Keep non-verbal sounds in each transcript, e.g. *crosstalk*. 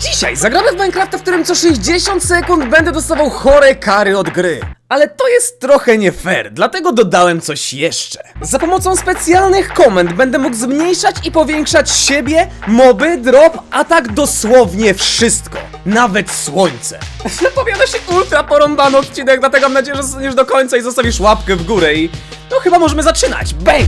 Dzisiaj zagramy w Minecrafta, w którym co 60 sekund będę dostawał chore kary od gry. Ale to jest trochę nie fair, dlatego dodałem coś jeszcze. Za pomocą specjalnych komend będę mógł zmniejszać i powiększać siebie, moby, drop, a tak dosłownie wszystko. Nawet słońce. *laughs* Zapowiada się ultra porąbany odcinek, dlatego mam nadzieję, że zostaniesz do końca i zostawisz łapkę w górę i... No chyba możemy zaczynać. Bang!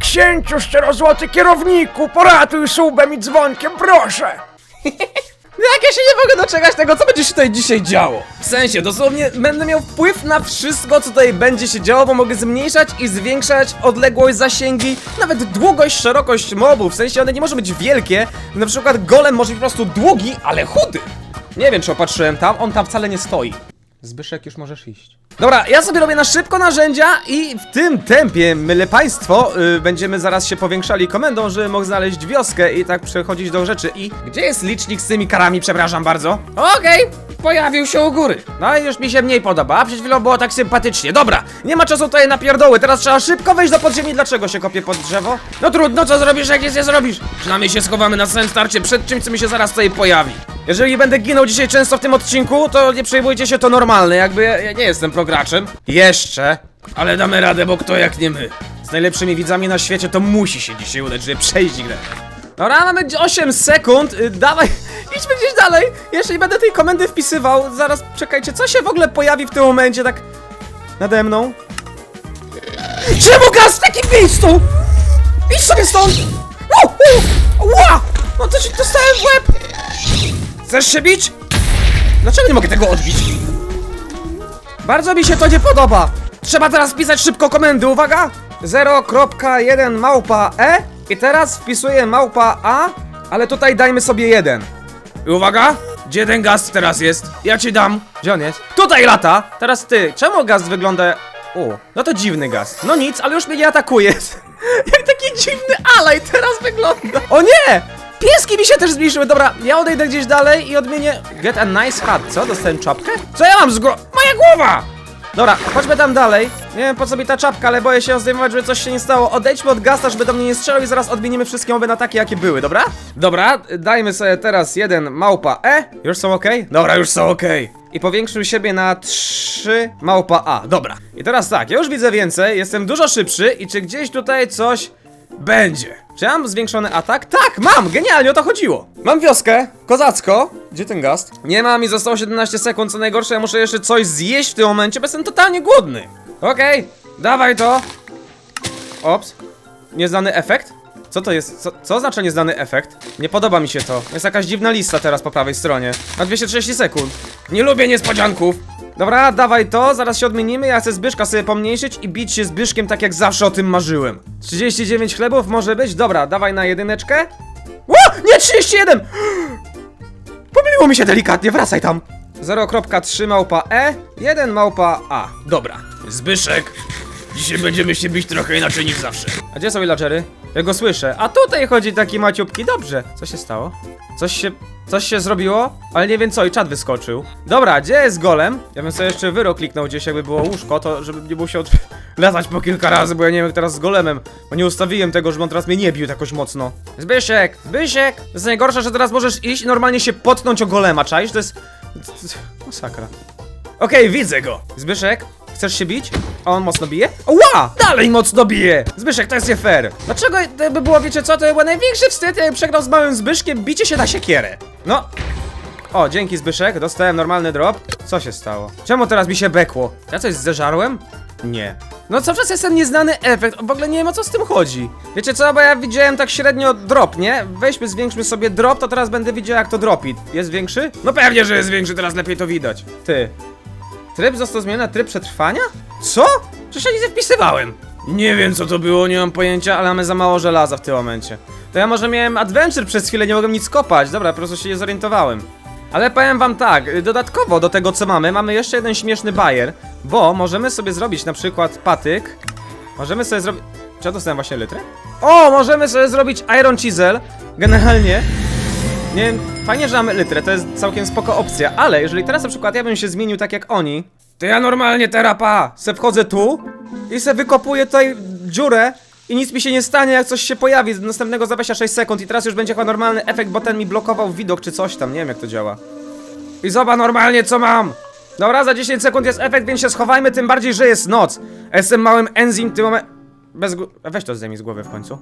Księciu szczerozłoty kierowniku, poratuj subem i dzwonkiem, proszę! *laughs* Jak ja się nie mogę doczekać tego, co będzie się tutaj dzisiaj działo. W sensie, dosłownie będę miał wpływ na wszystko, co tutaj będzie się działo, bo mogę zmniejszać i zwiększać odległość, zasięgi, nawet długość, szerokość mobów. W sensie one nie może być wielkie. Na przykład golem może być po prostu długi, ale chudy. Nie wiem, czy opatrzyłem tam, on tam wcale nie stoi. Zbyszek, już możesz iść. Dobra, ja sobie robię na szybko narzędzia i w tym tempie, myle państwo, yy, będziemy zaraz się powiększali komendą, żeby mógł znaleźć wioskę i tak przechodzić do rzeczy. I gdzie jest licznik z tymi karami, przepraszam bardzo? Okej, pojawił się u góry. No i już mi się mniej podoba, a przed chwilą było tak sympatycznie. Dobra, nie ma czasu tutaj na pierdoły, teraz trzeba szybko wejść do podziemi. Dlaczego się kopie pod drzewo? No trudno, co zrobisz, jak jest, nie zrobisz? Przynajmniej się schowamy na samym starcie przed czymś, co mi się zaraz tutaj pojawi. Jeżeli będę ginął dzisiaj często w tym odcinku, to nie przejmujcie się, to normalne, jakby ja, ja nie jestem prograczem. Jeszcze. Ale damy radę, bo kto jak nie my. Z najlepszymi widzami na świecie to musi się dzisiaj udać, żeby przejść grę. Dobra, mamy 8 sekund, y, dawaj, *laughs* idźmy gdzieś dalej. Jeszcze nie będę tej komendy wpisywał, zaraz czekajcie, co się w ogóle pojawi w tym momencie, tak nade mną? Czemu gaz w takim miejscu? Idź sobie stąd! Uu, uu, ła! No to się dostałem w łeb! Chcesz się bić? Dlaczego nie mogę tego odbić? Bardzo mi się to nie podoba! Trzeba teraz wpisać szybko komendy, uwaga! 0.1 małpa E i teraz wpisuję małpa A, ale tutaj dajmy sobie 1. I uwaga! Gdzie ten gaz teraz jest? Ja ci dam. Gdzie on jest? Tutaj lata! Teraz ty. Czemu gaz wygląda... U, no to dziwny gaz. No nic, ale już mnie nie atakuje. *laughs* Jak taki dziwny alaj teraz wygląda. O nie! Pieski mi się też zmniejszyły. Dobra, ja odejdę gdzieś dalej i odmienię... Get a nice hat. Co? Dostałem czapkę? Co ja mam z głowy? Moja głowa! Dobra, chodźmy tam dalej. Nie wiem po co mi ta czapka, ale boję się ją zdejmować, żeby coś się nie stało. Odejdźmy od gasta, żeby do mnie nie strzelał i zaraz odmienimy wszystkie moby na takie, jakie były, dobra? Dobra, dajmy sobie teraz jeden małpa E. Już są ok? Dobra, już są ok. I powiększył siebie na 3 małpa A. Dobra. I teraz tak, ja już widzę więcej, jestem dużo szybszy i czy gdzieś tutaj coś będzie? Czy mam zwiększony atak? Tak, mam! Genialnie, o to chodziło! Mam wioskę, kozacko. Gdzie ten gast? Nie mam i zostało 17 sekund, co najgorsze, ja muszę jeszcze coś zjeść w tym momencie, bo jestem totalnie głodny. Okej, dawaj to. Ops. Nieznany efekt? Co to jest? Co, co oznacza nieznany efekt? Nie podoba mi się to. Jest jakaś dziwna lista teraz po prawej stronie. Na 230 sekund. Nie lubię niespodzianków. Dobra, dawaj to, zaraz się odmienimy, ja chcę Zbyszka sobie pomniejszyć i bić się Zbyszkiem tak jak zawsze o tym marzyłem. 39 chlebów może być? Dobra, dawaj na jedyneczkę. Ło! Nie, 31! Pomyliło mi się delikatnie, wracaj tam. 0.3 małpa E, 1 małpa A. Dobra. Zbyszek, dzisiaj będziemy się bić trochę inaczej niż zawsze. A gdzie są villagery? Ja go słyszę. A tutaj chodzi taki maciupki. Dobrze. Co się stało? Coś się... Coś się zrobiło? Ale nie wiem co i czat wyskoczył. Dobra, gdzie jest golem? Ja bym sobie jeszcze wyro kliknął gdzieś jakby było łóżko, to żeby nie musiał *laughs* latać po kilka razy, bo ja nie wiem jak teraz z golemem. Bo nie ustawiłem tego, żeby on teraz mnie nie bił jakoś mocno. Zbyszek! Zbyszek! To jest najgorsze, że teraz możesz iść i normalnie się potknąć o golema, czaisz? To jest... Masakra. Okej, widzę go. Zbyszek, chcesz się bić? A on mocno bije? Ła! Dalej mocno bije! Zbyszek, to jest nie fair. Dlaczego by było, wiecie co, to by był największy wstyd, jakby przegrał z małym Zbyszkiem, bicie się na siekierę. No. O, dzięki Zbyszek, dostałem normalny drop. Co się stało? Czemu teraz mi się bekło? Ja coś zeżarłem? Nie. No cały czas jest ten nieznany efekt, w ogóle nie wiem o co z tym chodzi. Wiecie co, bo ja widziałem tak średnio drop, nie? Weźmy, zwiększmy sobie drop, to teraz będę widział jak to dropi. Jest większy? No pewnie, że jest większy, teraz lepiej to widać. Ty, Tryb został zmieniony na tryb przetrwania? Co? Przecież ja nie wpisywałem. Nie wiem co to było, nie mam pojęcia, ale mamy za mało żelaza w tym momencie. To ja może miałem adventure przez chwilę, nie mogłem nic kopać. Dobra, po prostu się nie zorientowałem. Ale powiem wam tak, dodatkowo do tego co mamy, mamy jeszcze jeden śmieszny bajer, bo możemy sobie zrobić na przykład patyk. Możemy sobie zrobić... Czy ja dostałem właśnie litrę? O, możemy sobie zrobić iron chisel. Generalnie nie wiem, fajnie, że mamy litrę, to jest całkiem spoko opcja, ale jeżeli teraz na przykład ja bym się zmienił tak jak oni, to ja normalnie terapa se wchodzę tu i se wykopuję tutaj dziurę I nic mi się nie stanie, jak coś się pojawi. Następnego za 26 sekund i teraz już będzie chyba normalny efekt, bo ten mi blokował widok czy coś tam. Nie wiem jak to działa. I zobacz normalnie co mam. Dobra, za 10 sekund jest efekt, więc się schowajmy, tym bardziej, że jest noc. Jestem małym enzim, tym momencie... Bez... Weź to zdejmij z głowy w końcu.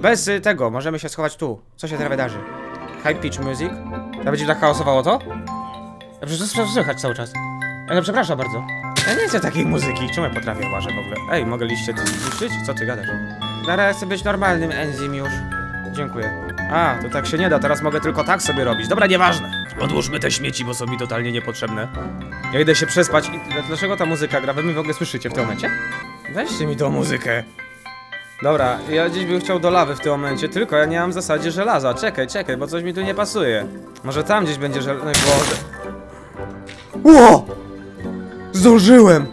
Bez y, tego, możemy się schować tu. Co się teraz wydarzy? High pitch music? To będzie tak chaosowało to? Ja przecież to słychać cały czas. Ja no przepraszam bardzo. Ja nie chcę takiej muzyki. Czemu ja potrafię łażę w ogóle? Ej, mogę liście zniszczyć? Co ty gadasz? Teraz chcę być normalnym enzim już. Dziękuję. A, to tak się nie da, teraz mogę tylko tak sobie robić. Dobra, nieważne. Odłóżmy te śmieci, bo są mi totalnie niepotrzebne. Ja idę się przespać i... Dlaczego ta muzyka gra? Wy mnie w ogóle słyszycie w tym momencie? Weźcie mi tą muzykę. Dobra, ja dziś bym chciał do lawy w tym momencie, tylko ja nie mam w zasadzie żelaza. Czekaj, czekaj, bo coś mi tu nie pasuje. Może tam gdzieś będzie żelazo. No Boże. Ło! Zdążyłem!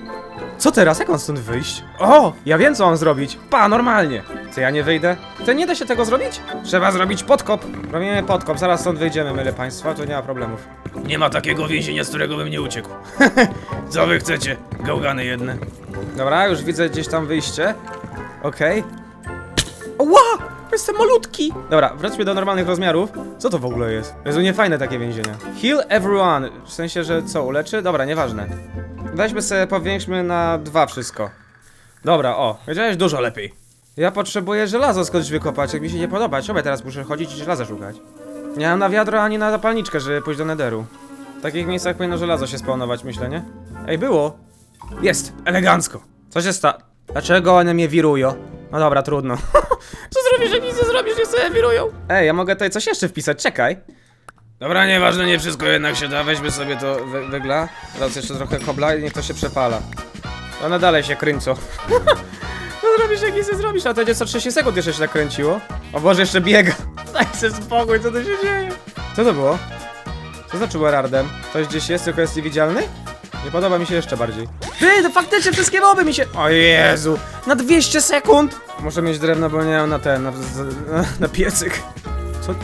Co teraz? Jak mam stąd wyjść? O! Ja wiem co mam zrobić. Pa, normalnie. Co ja nie wyjdę? To nie da się tego zrobić? Trzeba zrobić podkop. Robimy podkop, zaraz stąd wyjdziemy, mylę państwa, to nie ma problemów. Nie ma takiego więzienia, z którego bym nie uciekł. *laughs* co wy chcecie? Gałgany jedne. Dobra, już widzę gdzieś tam wyjście. Okej. Ła! Jestem malutki! Dobra, wróćmy do normalnych rozmiarów. Co to w ogóle jest? Jezu, nie fajne takie więzienia. Heal everyone. W sensie, że co, uleczy? Dobra, nieważne. Weźmy sobie, powiększmy na dwa wszystko. Dobra, o, wiedziałeś dużo lepiej. Ja potrzebuję żelazo skądś wykopać, jak mi się nie podoba. Ja teraz muszę chodzić i żelaza szukać? Nie mam na wiadro ani na zapalniczkę, żeby pójść do nederu. W takich miejscach powinno żelazo się spawnować, myślę, nie? Ej, było! Jest! Elegancko! Co się sta... Dlaczego one mnie wirują? No dobra, trudno. *laughs* Co zrobisz, jak nic nie zrobisz, nie sobie wirują? Ej, ja mogę tutaj coś jeszcze wpisać, czekaj. Dobra, nieważne, nie wszystko jednak się da, weźmy sobie to wy wygla. Teraz jeszcze trochę kobla i niech to się przepala. One dalej się kręcą. *laughs* No zrobisz, jak nic nie zrobisz, a to będzie co 30 sekund jeszcze się tak kręciło. O Boże, jeszcze biega. *laughs* Daj sobie spokój, co to się dzieje? Co to było? Co znaczy Werardem? Ktoś gdzieś jest, tylko jest niewidzialny? Nie podoba mi się jeszcze bardziej. Ty, to faktycznie wszystkie moby mi się... O Jezu! Na 200 sekund! Muszę mieć drewno, bo nie mam na ten, na, na, na piecyk. Co,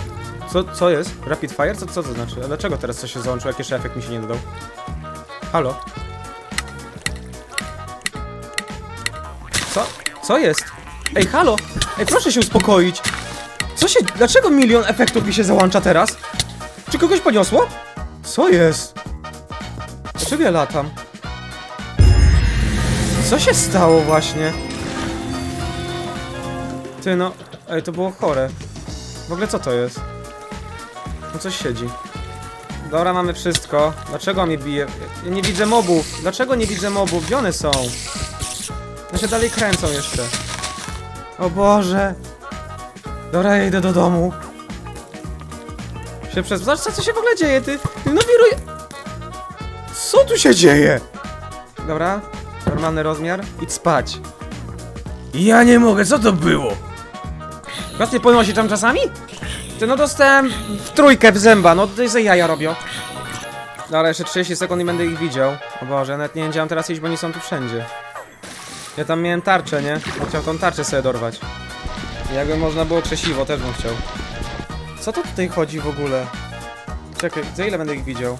co, co jest? Rapid fire? Co, co to znaczy? A dlaczego teraz coś się załączyło? Jak jeszcze efekt mi się nie dodał? Halo? Co? Co jest? Ej, halo! Ej, proszę się uspokoić! Co się... Dlaczego milion efektów mi się załącza teraz? Czy kogoś poniosło? Co jest? Dlaczego ja latam? Co się stało właśnie? Ty no... Ej, to było chore. W ogóle co to jest? No coś siedzi. Dobra, mamy wszystko. Dlaczego mnie bije? Ja nie widzę mobów. Dlaczego nie widzę mobów? Gdzie one są? One się dalej kręcą jeszcze. O Boże. Dobra, ja idę do domu. Się przez... Zobacz, co się w ogóle dzieje, ty? No wiruje... Co tu się dzieje? Dobra, normalny rozmiar. Idź spać. Ja nie mogę, co to było? Was nie podnosi tam czasami? Ty no dostałem w trójkę w zęba, no to jest jaja robią. No ale jeszcze 30 sekund i będę ich widział. O Boże, ja nawet nie wiedziałem teraz iść, bo oni są tu wszędzie. Ja tam miałem tarczę, nie? Ja Chciałem tą tarczę sobie dorwać. I Jakby można było krzesiwo, też bym chciał. Co to tutaj chodzi w ogóle? Czekaj, za ile będę ich widział?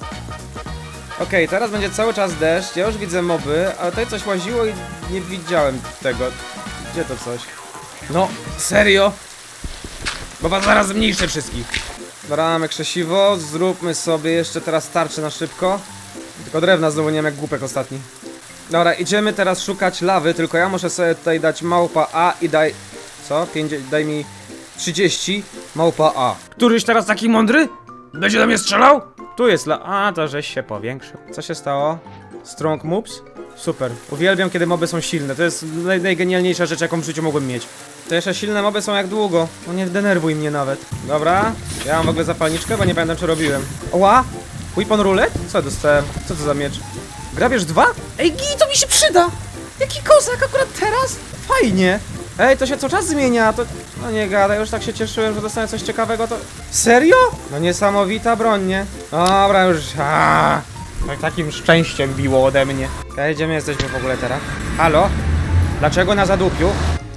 Okej, teraz będzie cały czas deszcz, ja już widzę moby, ale tutaj coś łaziło i nie widziałem tego. Gdzie to coś? No, serio? Bo was zaraz zmniejszę wszystkich. Dobra, mamy krzesiwo, zróbmy sobie jeszcze teraz tarczę na szybko. Tylko drewna znowu nie wiem jak głupek ostatni. Dobra, idziemy teraz szukać lawy, tylko ja muszę sobie tutaj dać małpa A i daj... Co? 5, daj mi 30, małpa A. Któryś teraz taki mądry? Będzie do mnie strzelał? Tu jest la... A, to żeś się powiększył. Co się stało? Strong moves? Super. Uwielbiam, kiedy moby są silne. To jest naj, najgenialniejsza rzecz, jaką w życiu mogłem mieć. To jeszcze silne moby są jak długo. No nie denerwuj mnie nawet. Dobra. Ja mam w ogóle zapalniczkę, bo nie pamiętam, czy robiłem. Oła! Weapon roulette? Co dostałem? Co to za miecz? Grabież dwa? Ej, gi, to mi się przyda! Jaki kozak akurat teraz? Fajnie! Ej, to się co czas zmienia, to... No nie gadaj, już tak się cieszyłem, że dostanę coś ciekawego, to... Serio? No niesamowita broń, nie? Dobra, już... Tak takim szczęściem biło ode mnie. Okej, gdzie my jesteśmy w ogóle teraz? Halo? Dlaczego na zadupiu?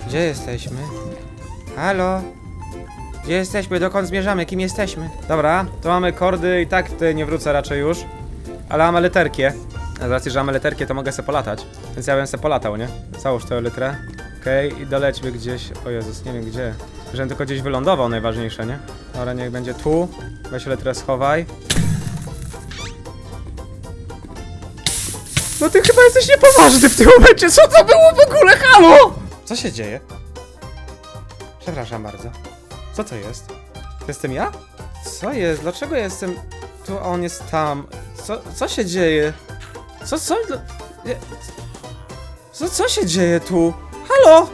Gdzie jesteśmy? Halo? Gdzie jesteśmy? Dokąd zmierzamy? Kim jesteśmy? Dobra, to mamy kordy i tak tutaj nie wrócę raczej już. Ale mamy leterkie. A z racji, że mamy leterkie, to mogę se polatać. Więc ja bym se polatał, nie? Załóż tę litrę. Okej, i dolećmy gdzieś. O Jezus, nie wiem gdzie. Żebym tylko gdzieś wylądował, najważniejsze, nie? Dobra, niech będzie tu. Weź teraz schowaj. No ty chyba jesteś niepoważny w tym momencie, co to było w ogóle, halo? Co się dzieje? Przepraszam bardzo. Co to jest? Jestem ja? Co jest? Dlaczego jestem tu, a on jest tam? Co, co się dzieje? Co, co? Co, co się dzieje tu? Halo?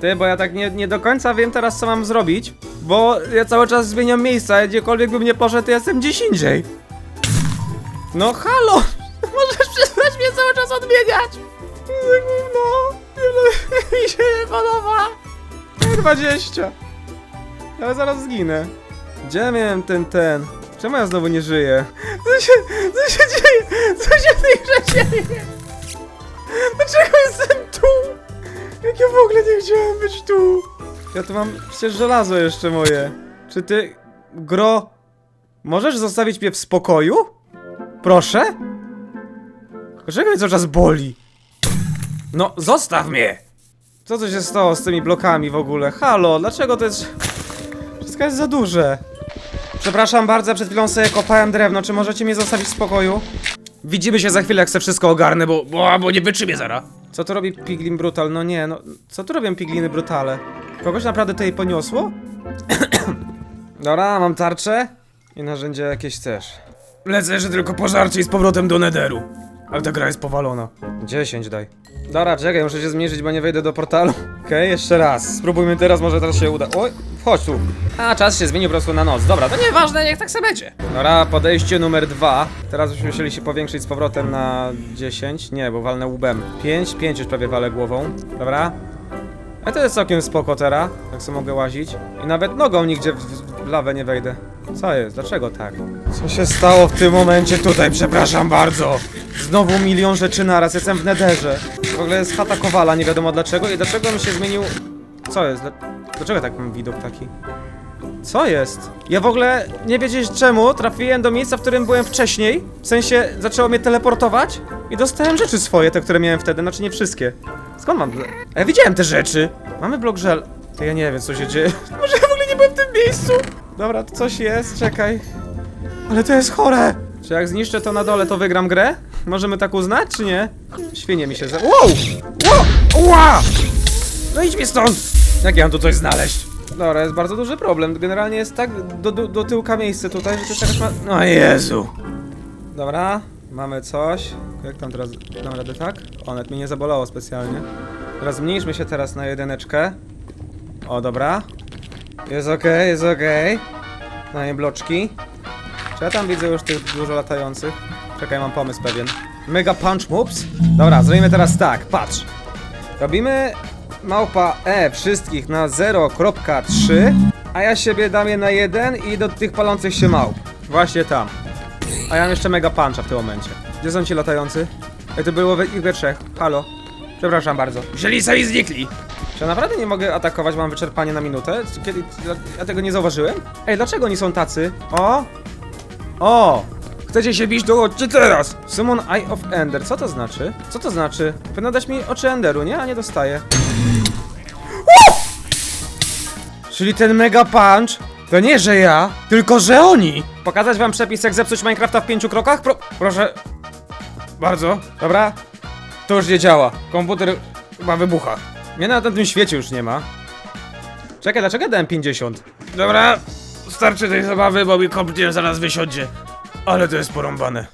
Ty, bo ja tak nie, nie do końca wiem teraz, co mam zrobić, bo ja cały czas zmieniam miejsca, gdziekolwiek bym nie poszedł, jestem gdzieś indziej. No halo! *laughs* Możesz przestać mnie cały czas odmieniać! No, mi się nie podoba. 20. Ale zaraz zginę. Gdzie miałem ten, ten? Czemu ja znowu nie żyję? Co się, co się dzieje? Co się w tej dzieje? Dlaczego jestem tu? Jak ja w ogóle nie chciałem być tu? Ja tu mam przecież żelazo jeszcze moje. Czy ty, gro, możesz zostawić mnie w spokoju? Proszę? Dlaczego mnie cały czas boli? No, zostaw mnie! Co to się stało z tymi blokami w ogóle? Halo, dlaczego to jest... Wszystko jest za duże. Przepraszam bardzo, przed chwilą sobie kopałem drewno, czy możecie mnie zostawić w spokoju? Widzimy się za chwilę, jak chcę wszystko ogarnę, bo, bo, bo nie wytrzymię zara. Co tu robi Piglin Brutal? No nie, no... Co tu robią Pigliny Brutale? Kogoś naprawdę tutaj poniosło? *coughs* Dobra, mam tarczę i narzędzie jakieś też. Lecę jeszcze tylko po żarcie i z powrotem do Nederu. Ale ta gra jest powalona. 10 daj. Dobra, czekaj, muszę się zmniejszyć, bo nie wejdę do portalu. *laughs* Okej, jeszcze raz. Spróbujmy teraz, może teraz się uda. Oj, chodź tu. A, czas się zmienił po prostu na noc. Dobra, to nieważne, niech tak sobie będzie. Dobra, podejście numer dwa. Teraz byśmy musieli się powiększyć z powrotem na 10. Nie, bo walnę łbem. 5, 5 już prawie walę głową. Dobra. A to jest całkiem spoko teraz, tak sobie mogę łazić. I nawet nogą nigdzie w, w lawę nie wejdę. Co jest? Dlaczego tak? Co się stało w tym momencie tutaj? Przepraszam bardzo. Znowu milion rzeczy naraz, jestem w nederze. W ogóle jest chata Kowala, nie wiadomo dlaczego i dlaczego mi się zmienił... Co jest? Dla- Dlaczego tak mam widok taki? Co jest? Ja w ogóle nie wiedzieć czemu trafiłem do miejsca, w którym byłem wcześniej. W sensie zaczęło mnie teleportować i dostałem rzeczy swoje, te, które miałem wtedy, znaczy nie wszystkie. Skąd mam? A ja widziałem te rzeczy. Mamy blok żel. To ja nie wiem, co się dzieje. *laughs* Może ja w ogóle nie byłem w tym miejscu. Dobra, to coś jest, czekaj. Ale to jest chore. Czy jak zniszczę to na dole, to wygram grę? Możemy tak uznać, czy nie? Świnie mi się za... Wow! Wow! Ła! No idź mi stąd! Jak ja mam tu coś znaleźć? Dobra, jest bardzo duży problem. Generalnie jest tak do, do, do tyłka miejsce tutaj, że to jest jakaś ma... No Jezu! Dobra, mamy coś. Jak tam teraz dam radę tak? O, nawet mnie nie zabolało specjalnie. Teraz zmniejszmy się teraz na jedyneczkę. O, dobra. Jest okej, jest okej. Na nie bloczki. Czy ja tam widzę już tych dużo latających? Czekaj, mam pomysł pewien. Mega punch moves? Dobra, zrobimy teraz tak, patrz. Robimy małpa E wszystkich na 0.3, a ja siebie dam je na 1 i do tych palących się małp. Właśnie tam. A ja mam jeszcze mega puncha w tym momencie. Gdzie są ci latający? Ej, to było we, ich we trzech. Halo. Przepraszam bardzo. Wzięli sami znikli. Czy ja naprawdę nie mogę atakować, mam wyczerpanie na minutę? Kiedy, ja tego nie zauważyłem? Ej, dlaczego oni są tacy? O! O! Chcecie się bić, to chodźcie teraz! Summon Eye of Ender, co to znaczy? Co to znaczy? Powinno dać mi oczy Enderu, nie? A nie dostaję. Czyli ten Mega Punch to nie, że ja, tylko że oni! Pokazać wam przepis, jak zepsuć Minecrafta w pięciu krokach? Pro proszę. Bardzo. Dobra. To już nie działa. Komputer chyba wybucha. Mnie na tym świecie już nie ma. Czekaj, dlaczego dałem 50? Dobra, starczy tej zabawy, bo mi komputer zaraz wysiądzie. Ale to jest porąbane.